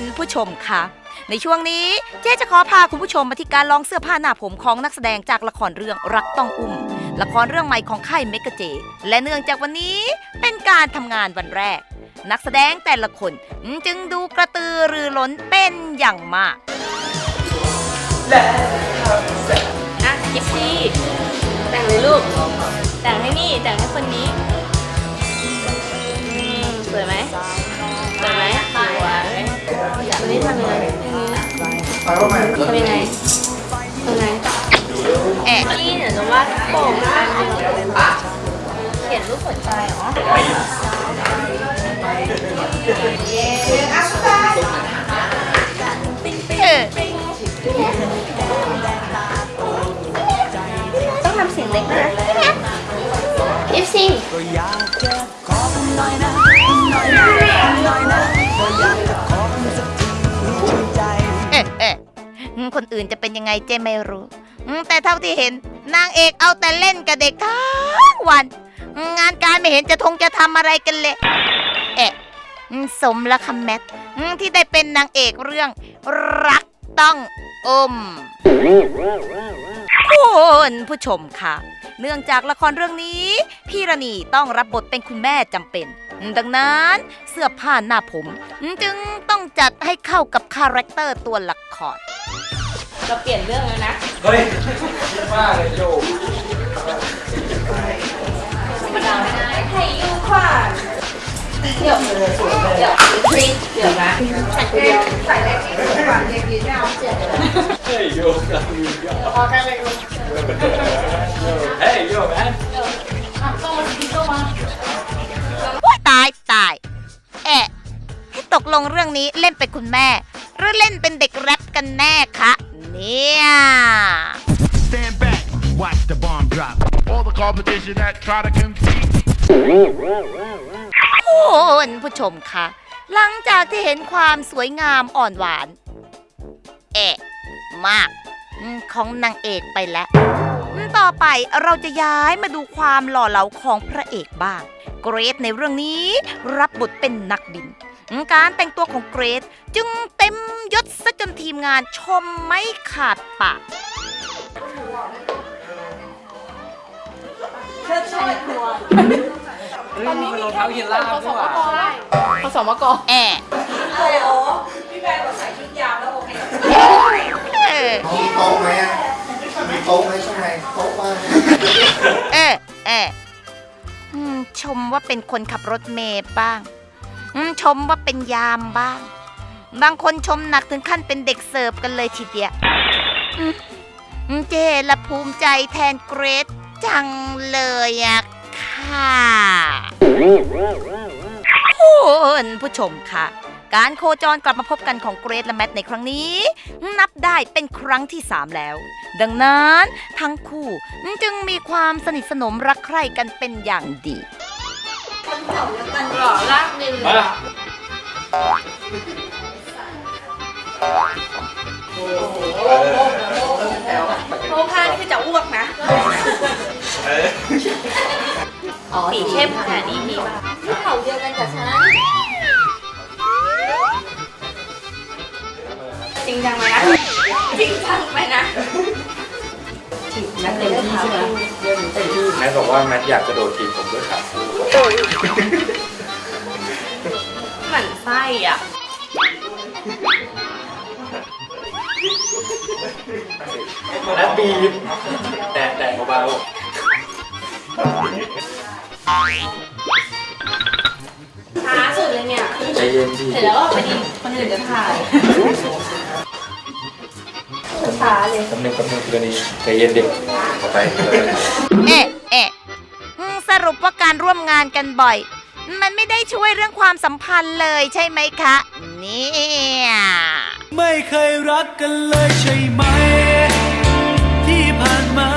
ณผู้ชมคะในช่วงนี้เจ๊จะขอพาคุณผู้ชมมาที่การลองเสื้อผ้าหน้าผมของนักแสดงจากละครเรื่องรักต้องอุ้ม ละครเรื่องใหม่ของค่ายเมกะเจ และเนื่องจากวันนี้เป็นการทำงานวันแรก นักแสดงแต่ละคนจึงดูกระตือรือร้นเป็นอย่างมากอะกิฟซี่แต่งเลยลูกแต่งให้นี่แต่งให้คนนี้ ทำยังไงทำยังไงแอะนี่เดี๋ยวจะวาดโป่งอันหนึ่งเขียนรูปหัวใจเหรอเออต้องทำเสียงเล็กด้วยนะกิฟซี่เอื่นจะเป็นยังไงเจ๊ไม่รู้แต่เท่าที่เห็น นางเอกเอาแต่เล่นกับเด็กทั้งวัน งานการไม่เห็นจะทงจะทำอะไรกันเลยเอะสมละคำแมทที่ได้เป็นนางเอกเรื่องรักต้องอมคุณผู้ชมค่ะ เนื่องจากละครเรื่องนี้ พี่รณีต้องรับบทเป็นคุณแม่จำเป็น ดังนั้นเสื้อผ้าหน้าผม จึงต้องจัดให้เข้ากับคาแรคเตอร์ตัวละคร เราเปลี่ยนเรื่องแล้วนะ เฮ้ยคิดมากเลยโยธรรมดาไม่ได้ไทยยูค่ะเดี๋ยวเดี๋ยวพริกเดี๋ยวนะฉันก็ใส่ได้ที่สุดก่อนเด็กยืนไม่เอาเจ็บเฮ้ยโยกับยูโยพอแค่เล็กเฮ้ยโยแมนว้ายตายตายแอะให้ตกลงเรื่องนี้เล่นเป็นคุณแม่ หรือเล่นเป็นเด็กแรปกันแน่คะ เนี่ย Stand back, watch the bomb drop. All the competition that try to compete. คุณผู้ชมคะหลังจากที่เห็นความสวยงามอ่อนหวาน เอะมากอืมของนางเอกไปแล้วอืมต่อไปเราจะย้ายมาดูความหล่อเหลาของพระเอกบ้าง เกรซในเรื่องนี้รับบทเป็นนักบินอืม การแต่งตัวของเกรซจึงเต็มยศซะจนทีมงานชมไม่ขาดปากตอนนี้มีเท้าเยล่าด้วยว่ะผสมมะกอแอะโอ้พี่แบงค์ใส่ชุดยาวแล้วโอเคมีโต๊ะไหมอะมีโต๊ะไหมข้างในโต๊ะว่างไหมเออเอออืมชมว่าเป็นคนขับรถเมย์บ้างอืม ชมว่าเป็นยามบ้าง บางคนชมหนักถึงขั้นเป็นเด็กเสิร์ฟกันเลยทีเดียวเจละภูมิใจแทนเกรซจังเลยอะค่ะคุณผู้ชมค่ะการโคจรกลับมาพบกันของเกรซและแมทในครั้งนี้ นับได้เป็นครั้งที่ 3 แล้ว ดังนั้นทั้งคู่จึงมีความสนิทสนมรักใคร่กันเป็นอย่างดีหล่อลากดึง โพผ้านี่คือจะอ้วกนะสีเข้มขนาดนี้มีป่ะที่เขาเดียวกันกับฉัน จริงจังไหมนะ จริงจังไหมนะแมทบอกว่าแมทอยากกระโดดทีบผมด้วยครับหมั่ ไส้อะแมทบีบแตะแตะเบาช้าสุดเลยเนี่ย ๆใจเย็นสิเสร็จแล้วอะพอดีคนอื่นจะถ่ายช้าเลย กำเนิดกำเนิดตัวนี้ใจเย็นดิเข้าไป เอ๊ะเอ๊ะอืมสรุปว่าการร่วมงานกันบ่อย มันไม่ได้ช่วยเรื่องความสัมพันธ์เลยใช่ไหมคะ เนี่ย ไม่เคยรักกันเลยใช่ไหม ที่ผ่านมา